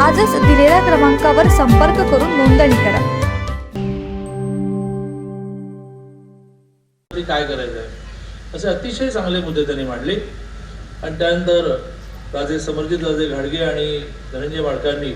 आजच दिलेल्या क्रमांकावर संपर्क करून नोंदणी करा. काय करायचं आहे असे अतिशय चांगले मुद्दे त्यांनी मांडले. आणि त्यानंतर राजे समर्जित राजे घाडगे आणि धनंजय माडकांनी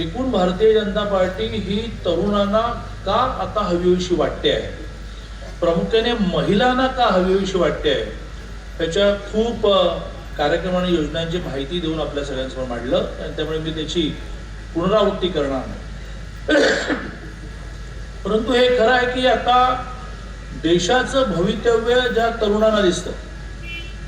एकूण भारतीय जनता पार्टी ही तरुणांना का आता हवीहवीशी वाटते आहे? प्रामुख्याने महिलांना का हवीहवीशी वाटते आहे? त्याच्या खूप कार्यक्रम आणि योजनांची माहिती देऊन आपल्या सगळ्यांसमोर मांडलं. आणि त्यामुळे मी त्याची पुनरावृत्ती करणार नाही. परंतु हे खरं आहे की आता देशाचं भवितव्य ज्या तरुणांना दिसतं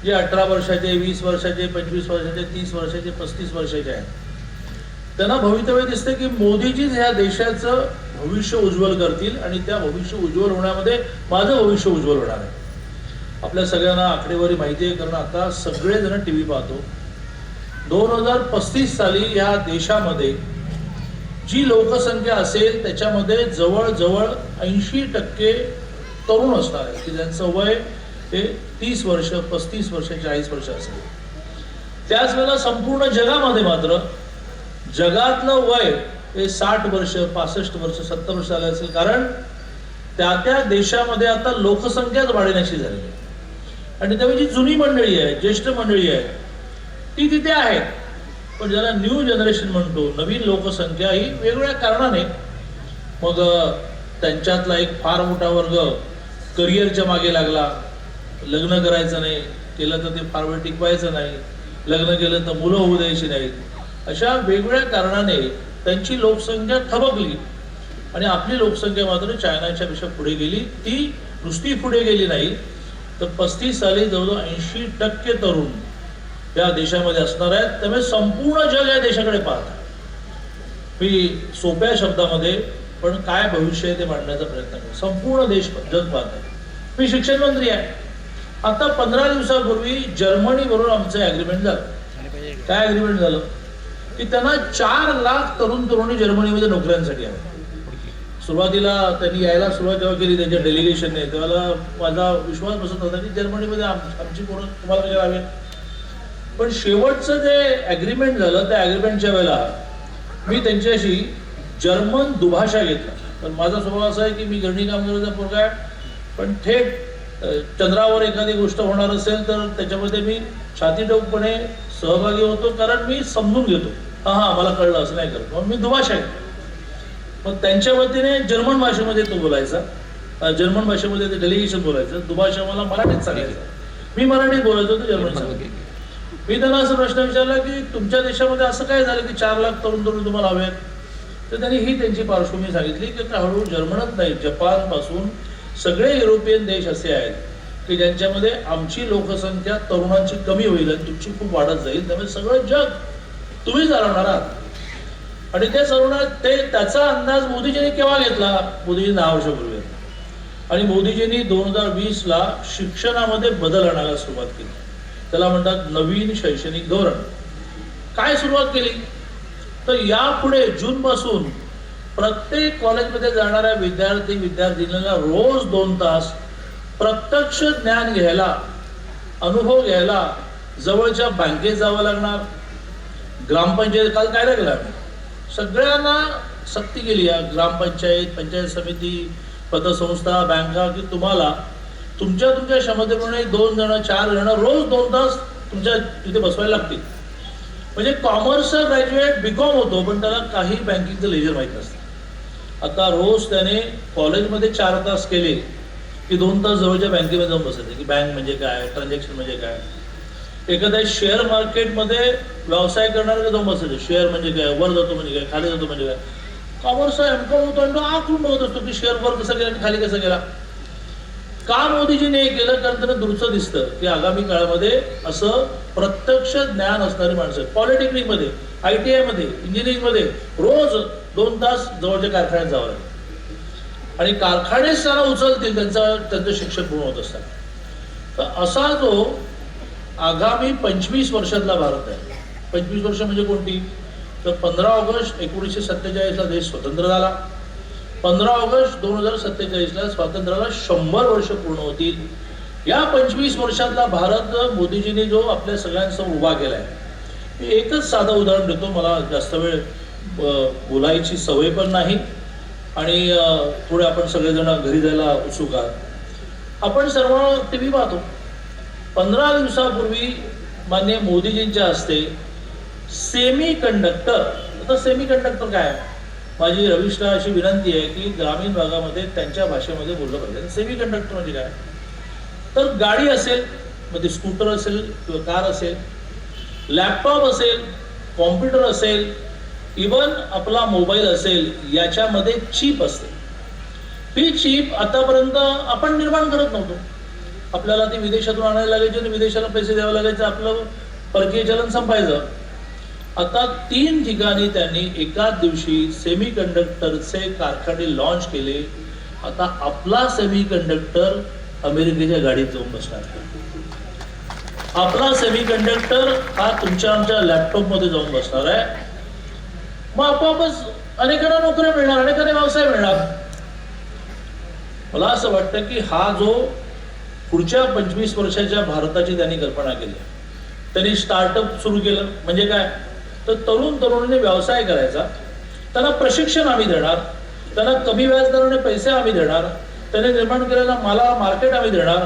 जे अठरा वर्षाचे वीस वर्षाचे पंचवीस वर्षाचे तीस वर्षाचे पस्तीस वर्षाचे आहेत त्यांना भवितव्य दिसतं की मोदीजीच ह्या देशाचं भविष्य उज्ज्वल करतील आणि त्या भविष्य उज्ज्वल होण्यामध्ये माझं भविष्य उज्ज्वल होणार आहे. आपल्या सगळ्यांना आकडेवारी माहिती आहे कारण आता सगळेजण टी व्ही पाहतो. दोन हजार पस्तीस साली या देशामध्ये जी लोकसंख्या असेल त्याच्यामध्ये जवळजवळ ऐंशी टक्के तरुण असणार आहे की ज्यांचं वय हे तीस वर्ष पस्तीस वर्ष चाळीस वर्ष असेल. त्याच वेळेला संपूर्ण जगामध्ये मात्र जगातलं वय हे साठ वर्ष पासष्ट वर्ष सत्तर वर्ष झालं असेल. कारण त्या त्या देशामध्ये आता लोकसंख्याच वाढण्याची झालेली आहे. आणि त्यामुळे जी जुनी मंडळी आहे ज्येष्ठ मंडळी आहे ती तिथे आहे पण ज्याला न्यू जनरेशन म्हणतो नवीन लोकसंख्या ही वेगवेगळ्या कारणाने मग त्यांच्यातला एक फार मोठा वर्ग करिअरच्या मागे लागला. लग्न करायचं नाही केलं तर ते फार वेळ टिकवायचं नाही लग्न केलं तर मुलं होऊ द्यायची नाहीत. अशा वेगवेगळ्या कारणाने त्यांची लोकसंख्या थबकली. आणि आपली लोकसंख्या मात्र चायनाच्या पेक्षा पुढे गेली. ती नुसती पुढे गेली नाही. तर पस्तीस साली जवळजवळ ऐंशी टक्के तरुण या देशामध्ये असणार आहेत. त्यामुळे संपूर्ण जग या देशाकडे पाहत मी सोप्या शब्दामध्ये पण काय भविष्य आहे ते मांडण्याचा प्रयत्न करतो. संपूर्ण देश जग पाहत आहे. मी शिक्षण मंत्री आहे. आता पंधरा दिवसापूर्वी जर्मनी बरोबर आमचं ॲग्रीमेंट झालं. काय ॲग्रीमेंट झालं? की त्यांना चार लाख तरुण तरुणी जर्मनीमध्ये नोकऱ्यांसाठी आहे सुरुवातीला त्यांनी यायला सुरुवात जेव्हा केली त्यांच्या डेलिगेशनने तेव्हा माझा विश्वास बसत होता की जर्मनीमध्ये आम- आमची पोरं तुम्हाला म्हणजे हवे पण शेवटचं जे ॲग्रीमेंट झालं त्या ॲग्रीमेंटच्या वेळेला मी त्यांच्याशी जर्मन दुभाषा घेतला. पण माझा स्वभाव असा आहे की मी गरणी कामगाराचा पोरगा आहे पण थेट चंद्रावर एखादी गोष्ट होणार असेल तर त्याच्यामध्ये मी छातीटोकपणे सहभागी होतो कारण मी समजून घेतो. हां हां मला कळलं असं नाही करत. मग मी दुभाषा घेतो मग त्यांच्या वतीने जर्मन भाषेमध्ये तो बोलायचा. जर्मन भाषेमध्ये ते डेलिगेशन बोलायचं. दुभाषा मला मराठीत सांगायचं. मी मराठीत बोलायचो तो जर्मन सांगायचं. मी त्यांना असा प्रश्न विचारला की तुमच्या देशामध्ये असं काय झालं की चार लाख तरुण तरुण तुम्हाला हवे आहेत? तर त्यांनी ही त्यांची पार्श्वभूमी सांगितली की आता हळूहळू जर्मनच नाही जपानपासून सगळे युरोपियन देश असे आहेत की ज्यांच्यामध्ये आमची लोकसंख्या तरुणांची कमी होईल आणि तुमची खूप वाढत जाईल. त्यामुळे सगळं जग तुम्ही चालवणार आहात. आणि ते चालवणार ते त्याचा अंदाज मोदीजींनी केव्हा घेतला? मोदीजी दहा वर्षापूर्वी. आणि मोदीजींनी दोन हजार वीसला शिक्षणामध्ये बदल आणायला सुरुवात केली. त्याला म्हणतात नवीन शैक्षणिक धोरण. काय सुरुवात केली? तर यापुढे जून पासून प्रत्येक कॉलेजमध्ये जाणाऱ्या विद्यार्थी विद्यार्थिनीला रोज दोन तास प्रत्यक्ष ज्ञान घ्यायला अनुभव घ्यायला जवळच्या बँकेत जावं लागणार. ग्रामपंचायत काल काय लागलं? सगळ्यांना सक्ती केली आहे ग्रामपंचायत पंचायत समिती पतसंस्था बँका की तुम्हाला तुमच्या तुमच्या क्षमतेप्रमाणे दोन जण चार जण रोज दोन तास तुमच्या तिथे बसवायला लागतील. म्हणजे कॉमर्सचा ग्रॅज्युएट बीकॉम होतो पण त्याला काही बँकिंगचं लेजर माहीत नसतं. आता रोज त्याने कॉलेजमध्ये चार तास केले की दोन तास जवळच्या बँकेमध्ये जाऊन बसायचे की बँक म्हणजे काय ट्रान्झॅक्शन म्हणजे काय. एखाद्या शेअर मार्केटमध्ये व्यवसाय करणारे जाऊन बसायचे शेअर म्हणजे काय? वर जातो म्हणजे काय? खाली जातो म्हणजे काय? कॉमर्सचा एम कॉम होतो आणि तो आखून बघत असतो की शेअर वर कसा गेला आणि खाली कसा गेला. का मोदीजीने हे केलं? कारण त्यांना दूरचं दिसतं की आगामी काळामध्ये असं प्रत्यक्ष ज्ञान असणारी माणसं पॉलिटेक्निकमध्ये आय टी आयमध्ये इंजिनिअरिंगमध्ये रोज दोन तास जवळच्या कारखान्यात जावं लागेल आणि कारखानेच त्यांना उचलतील त्यांचा त्यांचं शिक्षण पूर्ण होत असतात. तर असा जो आगामी पंचवीस वर्षातला भारत आहे पंचवीस वर्ष म्हणजे कोणती? तर पंधरा ऑगस्ट एकोणीसशे सत्तेचाळीसला देश स्वतंत्र झाला. पंधरा ऑगस्ट दोन हजार सत्तेचाळीसला स्वातंत्र्याला शंभर वर्ष पूर्ण होतील. या पंचवीस वर्षातला भारत मोदीजींनी जो आपल्या सगळ्यांसमोर उभा केला आहे मी एकच साधं उदाहरण देतो. मला जास्त वेळ बोलायची सवय पण नाही आणि थोडे आपण सगळेजण घरी जायला उत्सुक आहात. आपण सर्व टी व्ही पाहतो. पंधरा दिवसापूर्वी मान्य मोदीजींच्या हस्ते सेमी कंडक्टर आता सेमी कंडक्टर काय? आहे? माझी रविशला अशी विनंती आहे की ग्रामीण भागामध्ये त्यांच्या भाषेमध्ये बोललं पाहिजे. सेमी कंडक्टर म्हणजे काय? तर गाडी असेल मग ती स्कूटर असेल किंवा कार असेल लॅपटॉप असेल कॉम्प्युटर असेल इवन आपला मोबाईल असेल याच्यामध्ये चीप असते. ती चीप आतापर्यंत आपण निर्माण करत नव्हतो. आपल्याला ती विदेशातून आणायला लागायची आणि विदेशाला पैसे द्यावे लागायचे. आपलं परकीय चलन संपायचं. आता तीन ठिकाणी त्यांनी एकाच दिवशी सेमी कंडक्टरचे कारखाने लॉन्च केले. आता आपला सेमी कंडक्टर अमेरिकेच्या गाडीत जाऊन बसणार आहे. आपला सेमी कंडक्टर हा तुमच्या आमच्या लॅपटॉपमध्ये जाऊन बसणार आहे. मग आपोआपच अनेकांना नोकऱ्या मिळणार अनेकांना व्यवसाय मिळणार. मला असं वाटतं की हा जो पुढच्या पंचवीस वर्षाच्या भारताची त्यांनी कल्पना केली. त्यांनी स्टार्टअप सुरू केलं. म्हणजे काय? तर तरुण तरुणीने व्यवसाय करायचा. त्यांना प्रशिक्षण आम्ही देणार. त्यांना कमी व्याजदराने पैसे आम्ही देणार. त्याने निर्माण केलेला माला मार्केट आम्ही देणार.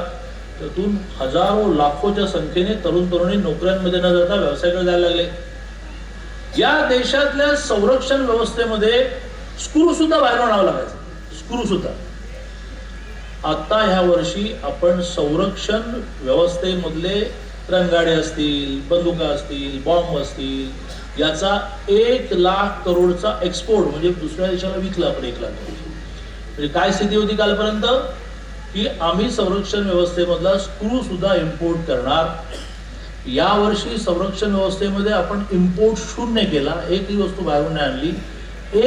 त्यातून हजारो लाखोच्या संख्येने तरुण तरुणी नोकऱ्यांमध्ये न जाता व्यवसायाकडे जायला लागले. या देशातल्या संरक्षण व्यवस्थेमध्ये स्क्रू सुद्धा बाहेर आणावं लागायचं. स्क्रू सुद्धा. आता ह्या वर्षी आपण संरक्षण व्यवस्थेमधले रंगाडे असतील बंदुका असतील बॉम्ब असतील याचा एक लाख करोडचा एक्सपोर्ट म्हणजे दुसऱ्या देशाला विकला आपण एक लाख करोड म्हणजे काय स्थिती होती कालपर्यंत? की आम्ही संरक्षण व्यवस्थेमधला स्क्रू सुद्धा इम्पोर्ट करणार. यावर्षी संरक्षण व्यवस्थेमध्ये आपण इम्पोर्ट शून्य केला. एकही वस्तू बाहेरून नाही आणली.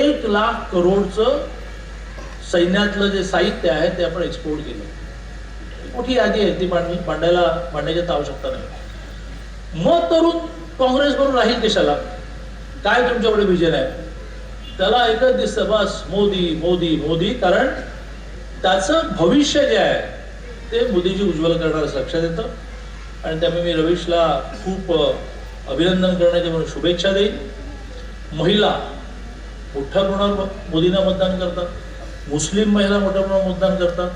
एक लाख करोडचं सैन्यातलं जे साहित्य आहे ते आपण एक्सपोर्ट केलं. मोठी यादी आहे ती मांड मांडायला मांडण्याची आवश्यकता नाही. मग तरुण काँग्रेस बरोबर राहील देशाला काय तुमच्याकडे विजन आहे? त्याला एकच दिसतं बस मोदी मोदी मोदी. कारण त्याचं भविष्य जे आहे ते मोदीजी उज्ज्वल करणार असं लक्षात येतं. आणि त्यामुळे मी रवीशला खूप अभिनंदन करण्याची म्हणून शुभेच्छा देईन. महिला मोठ्या प्रमाणावर मोदींना मतदान करतात. मुस्लिम महिला मोठ्या प्रमाणावर मतदान करतात.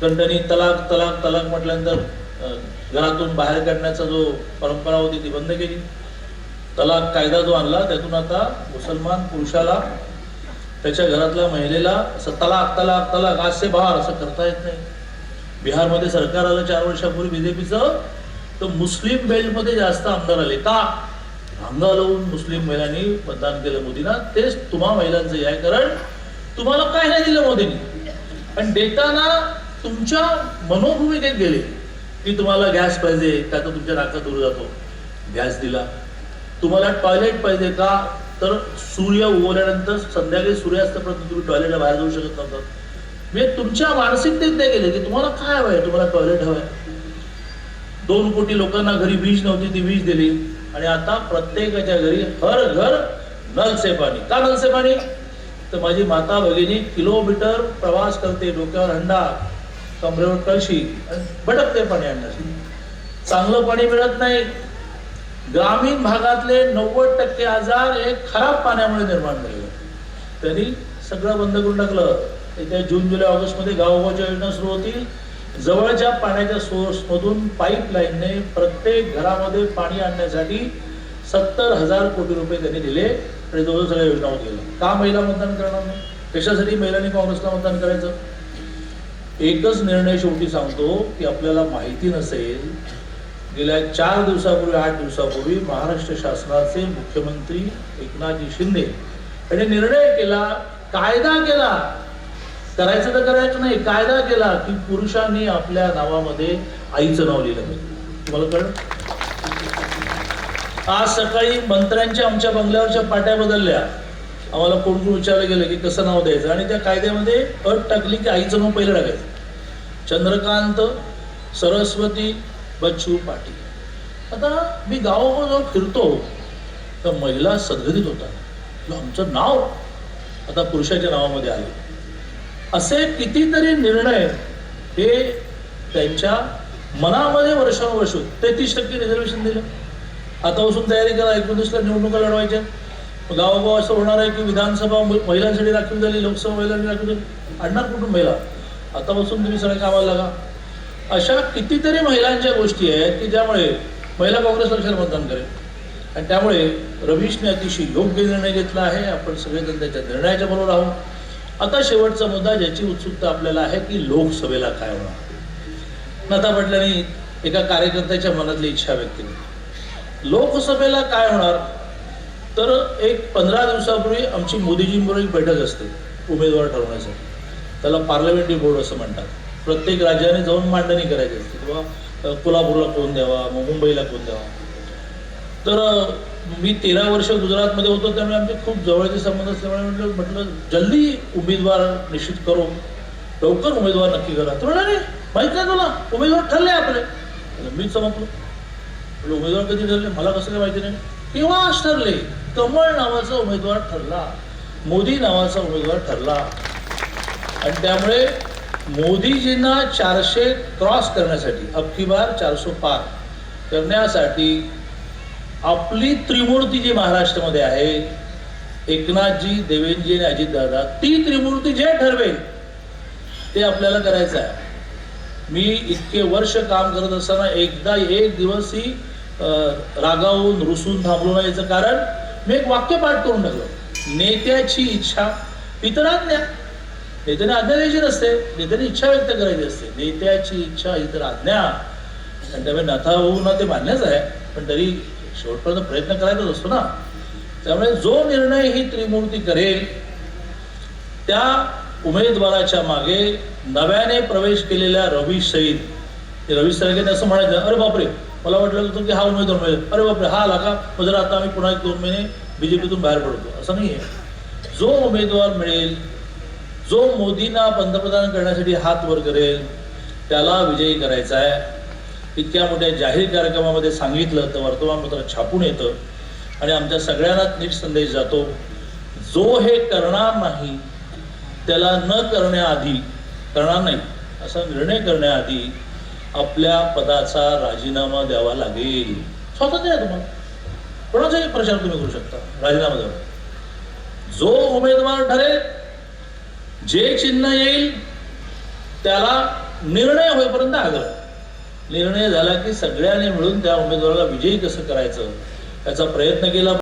कारण त्यांनी तलाक तलाक तलाक म्हटल्यानंतर घरातून बाहेर काढण्याचा जो परंपरा होती ती बंद केली. तलाक कायदा जो आणला त्यातून आता मुसलमान पुरुषाला त्याच्या घरातल्या महिलेला असं तलाक तलाक तलाक आज से असं करता येत नाही. बिहारमध्ये सरकार आलं चार वर्षापूर्वी बीजेपीचं तर मुस्लिम बेल्टमध्ये जास्त आमदार आले. का? रांगा लावून मुस्लिम महिलांनी मतदान केलं मोदींना. तेच तुम्हा महिलांचं हे आहे कारण तुम्हाला काय नाही दिलं मोदींनी. पण देताना तुमच्या मनोभूमिकेत गेले की तुम्हाला गॅस पाहिजे का तर तुमच्या नाकात दूर जातो. गॅस दिला. तुम्हाला टॉयलेट पाहिजे का? तर सूर्य उगवल्यानंतर संध्याकाळी सूर्यास्तपर्यंत तुम्ही टॉयलेटला बाहेर जाऊ शकत नव्हता. म्हणजे तुमच्या मानसिकतेत ते गेले की तुम्हाला काय हवंय? तुम्हाला टॉयलेट हवंय. दोन कोटी लोकांना घरी वीज नव्हती ती वीज दिली. आणि आता प्रत्येकाच्या घरी हर घर नल से पाणी. का नल से पाणी? तर माझी माता भगिनी किलोमीटर प्रवास करते डोक्यावर हंडा कमरेवर कळशी आणि भटकते पाणी आणण्यासाठी. चांगलं पाणी मिळत नाही. ग्रामीण भागातले नव्वद टक्के आजार हे खराब पाण्यामुळे निर्माण झाले. तरी त्यांनी सगळं बंद करून टाकलं. येत्या जून जुलै ऑगस्टमध्ये गावोगावच्या योजना सुरू होतील. जवळच्या पाण्याच्या सोर्समधून पाईपलाईनने प्रत्येक घरामध्ये पाणी आणण्यासाठी सत्तर हजार कोटी रुपये त्यांनी दिले. आणि जवळ सगळ्या योजना होत गेल्या. का महिला मतदान करणार नाही? कशासाठी महिलांनी काँग्रेसला मतदान करायचं? एकच निर्णय शेवटी सांगतो की आपल्याला माहिती नसेल गेल्या चार दिवसापूर्वी आठ दिवसापूर्वी महाराष्ट्र शासनाचे मुख्यमंत्री एकनाथजी शिंदे यांनी निर्णय केला कायदा केला. करायचं तर करायचं नाही कायदा केला की पुरुषांनी आपल्या नावामध्ये आईचं नाव लिहिलं पाहिजे. तुम्हाला कळ आज सकाळी मंत्र्यांच्या आमच्या बंगल्यावरच्या पाट्या बदलल्या. आम्हाला कोण कोण विचारलं गेलं की कसं नाव द्यायचं? आणि त्या कायद्यामध्ये अट टाकली की आईचं नाव पहिलं टाकायचं. चंद्रकांत सरस्वती बच्चू पाटील. आता मी गावागाव फिरतो तर महिला सदगतीत होतात. आमचं नाव आता पुरुषाच्या नावामध्ये आलं. असे कितीतरी निर्णय हे त्यांच्या मनामध्ये वर्षानुवर्ष तेहतीस टक्के रिझर्वेशन दिलं. आतापासून तयारी करा एकोणतीसला निवडणुका लढवायच्या. मग गावोगाव असं होणार आहे की विधानसभा महिलांसाठी राखीव झाली लोकसभा महिलांसाठी राखीव झाली. आणणार कुठून महिला? आतापासून तुम्ही सगळ्या कामाला लागा. अशा कितीतरी महिलांच्या गोष्टी आहेत की ज्यामुळे महिला काँग्रेस पक्षाला मतदान करेल. आणि त्यामुळे रवीशने अतिशय योग्य निर्णय घेतला आहे. आपण सगळेजण त्याच्या निर्णयाच्या बरोबर आहोत. आता शेवटचा मुद्दा ज्याची उत्सुकता आपल्याला आहे की लोकसभेला काय होणार. नता पाटलांनी एका कार्यकर्त्याच्या मनातली इच्छा व्यक्त केली. लोकसभेला काय होणार? तर एक पंधरा दिवसापूर्वी आमची मोदीजींबरोबर एक बैठक असते उमेदवार ठरवण्यासाठी. त्याला पार्लमेंटरी बोर्ड असं म्हणतात. प्रत्येक राज्याने जाऊन मांडणी करायची असते. किंवा कोल्हापूरला कोण द्यावा मग मुंबईला कोण द्यावा. तर मी तेरा वर्ष गुजरातमध्ये होतो त्यामुळे आमचे खूप जवळचे संबंध असल्यामुळे म्हटलं म्हटलं जल्दी उमेदवार निश्चित करू लवकर उमेदवार नक्की करा. तर म्हणाले माहीत नाही तुला उमेदवार ठरले आपले. मीच चमकलो. उमेदवार कधी ठरले? मला कसं काय माहिती नाही. तेव्हाच ठरले कमळ नावाचा उमेदवार ठरला मोदी नावाचा उमेदवार ठरला. आणि त्यामुळे मोदीजींना चारशे क्रॉस करण्यासाठी अबकी बार चारशे पार करण्यासाठी आपली त्रिमूर्ती जी महाराष्ट्रामध्ये आहे एकनाथजी देवेंद्रजी आणि अजितदादा ती त्रिमूर्ती जे ठरवेल ते आपल्याला करायचं आहे. मी इतके वर्ष काम करत असताना एकदा एक दिवस ही रागावून रुसून थांबलो नाही याचं कारण मी एक वाक्य पाठ करून टाकलं. नेत्याची इच्छा इतराज्ञा नेत्याने आज्ञा द्यायची नसते. नेत्याने इच्छा व्यक्त करायची असते. नेत्याची इच्छा इतर आज्ञा. आणि त्यामुळे नथा होऊ ना ते मान्यच आहे. पण तरी शेवटपर्यंत प्रयत्न करायचाच असतो ना. त्यामुळे जो निर्णय ही त्रिमूर्ती करेल त्या उमेदवाराच्या मागे नव्याने प्रवेश केलेल्या रवी सईद रवी सईद असं म्हणायचं. अरे बापरे मला वाटलं होतं की हा उमेदवार मिळेल. अरे बापरे हा आला का? मग जरा आता आम्ही पुन्हा एक दोन महिने बीजेपीतून बाहेर पडतो. असं नाही आहे जो उमेदवार मिळेल जो मोदींना पंतप्रधान करण्यासाठी हात वर करेल त्याला विजयी करायचा आहे. इतक्या मोठ्या जाहीर कार्यक्रमामध्ये सांगितलं तर वर्तमानपत्र छापून येतं. आणि आमच्या सगळ्यांनाच नीट संदेश जातो जो हे करणार नाही त्याला न करण्याआधी करणार नाही असा निर्णय करण्याआधी आपल्या पदाचा राजीनामा द्यावा लागेल. स्वातंत्र्य आहे तुम्हाला. कोणाचाही प्रचार तुम्ही करू शकता राजीनामा द्यावा. जो उमेदवार ठरेल जे चिन्ह येईल त्याला निर्णय होईपर्यंत आग्रह निर्णय झाला की सगळ्यांनी मिळून त्या उमेदवाराला विजयी कसं करायचं? त्याचा प्रयत्न केला